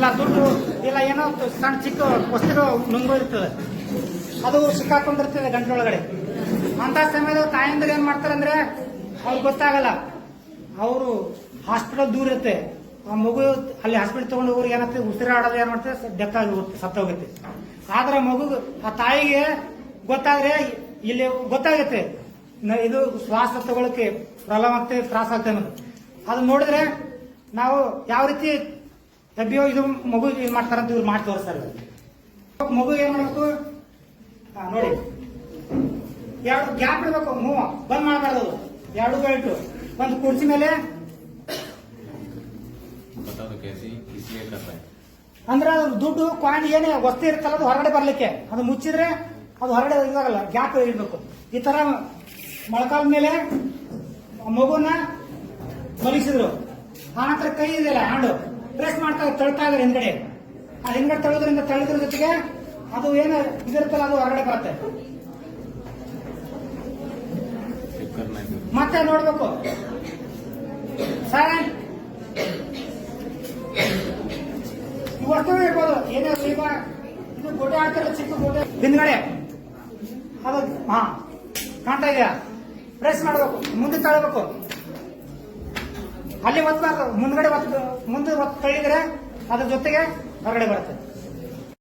ಇಲ್ಲ, ದುಡ್ಡು ಇಲ್ಲ, ಏನೋ ಸಣ್ಣ ಚಿಕ್ಕ ವಸ್ತು ನುಂಗು ಇರ್ತದೆ. ಅದು ಸಿಕ್ಕಾಕೊಂಡಿರ್ತದೆ ಒಳಗಡೆ ಅಂತ ಸಮಯದ ತಾಯಂದ್ರೆ ಏನ್ ಮಾಡ್ತಾರೆ ಅಂದ್ರೆ, ಅವ್ರಿಗೆ ಗೊತ್ತಾಗಲ್ಲ. ಅವರು ಹಾಸ್ಪಿಟಲ್ ದೂರ ಇರುತ್ತೆ. ಆ ಮಗು ಅಲ್ಲಿ ಹಾಸ್ಪಿಟಲ್ ತಗೊಂಡು ಹೋಗಿ ಏನಾಗ್ತದೆ ಉಸಿರಾಡೋದು ಏನ್ ಮಾಡ್ತದೆ ಡೆತ್ ಆಗಿ ಹೋಗುತ್ತೆ ಆದ್ರೆ ಮಗು, ಆ ತಾಯಿಗೆ ಗೊತ್ತಾದ್ರೆ ಇಲ್ಲಿ ಗೊತ್ತಾಗುತ್ತೆ. ಇದು ಶ್ವಾಸ ತಗೊಳಕ್ಕೆ ಪ್ರಾಬ್ಲಮ್ ಆಗ್ತದೆ, ತ್ರಾಸ ಆಗ್ತದೆ ಅದು ನೋಡಿದ್ರೆ ನಾವು ಯಾವ ರೀತಿ ಡಬ್ಬಿ ಇದು ಮಗು ಇದು ಮಾಡ್ತಾರಂತ ಇವ್ರು ಮಾಡಿ ತೋರಿಸ್ತಾರೆ ಮಗು ಏನ್ ಮಾಡಬೇಕು? ನೋಡಿ. ಎರಡು ಗ್ಯಾಪ್ ಇಡ್ಬೇಕು ಮೂವ. ಬಂದ್ ಮಾಡಬಾರ್ದು ಎರಡು ಬೆಲ್ಟು. ಒಂದು ಕುರ್ಚಿ ಮೇಲೆ. ಅಂದ್ರೆ ಅದು ದುಡ್ಡು ಕಾಯಿನ್ ಏನೇ ವಸ್ತು ಇರುತ್ತಲ್ಲ ಅದು ಹೊರಗಡೆ ಬರ್ಲಿಕ್ಕೆ. ಅದು ಮುಚ್ಚಿದ್ರೆ ಅದು ಹೊರಗಡೆ ಇದಾಗಲ್ಲ ಗ್ಯಾಪ್ ಇಡ್ಬೇಕು ಈ ತರ ಮೊಳಕಾಲ ಮೇಲೆ ಮಗುನ ಮಲಗಿಸಿದ್ರು. ಆನಂತರ ಕೈ ಇದೆಯಲ್ಲ ಹ್ಯಾಂಡು ಪ್ರೆಸ್ ಮಾಡ್ತಾ ತಳ್ತಾ ಇದಾರೆ ಹಿಂದ್ಗಡೆ. ಆ ಹಿಂದ್ಗಡೆ ತಳ್ಳೋದ್ರಿಂದ ತಳ್ಳಿದ್ರ ಜೊತೆಗೆ ಅದು ಏನು ಇದಿರುತ್ತಲ್ಲ ಅದು ಹೊರಗಡೆ ಬರುತ್ತೆ. ಮತ್ತೆ ನೋಡ್ಬೇಕು. ಸರ್ ವಸ್ತು ಇರ್ಬೋದು. ಏನೇ ಈಗ ಇದು ಗೋಟೆ ಆಡ್ತಾರಲ್ಲ ಚಿಕ್ಕ ಗೋಟೆ ಹಿಂದ್ಗಡೆ. ಅದು, ಹಾ, ಕಾಣ್ತಾ ಇದೆಯಾ? ಪ್ರೆಸ್ ಮಾಡಬೇಕು. ಮುಂದೆ ತಳ್ಬೇಕು. ಅಲ್ಲಿ ಒತ್ತಬಾರ್ದು ಮುಂದ್ಗಡೆ ಒತ್ತ ಮುಂದೆ ಒತ್ತ ತಳ್ಳಿದ್ರೆ ಅದ್ರ ಜೊತೆಗೆ ಹೊರಗಡೆ ಬರುತ್ತೆ.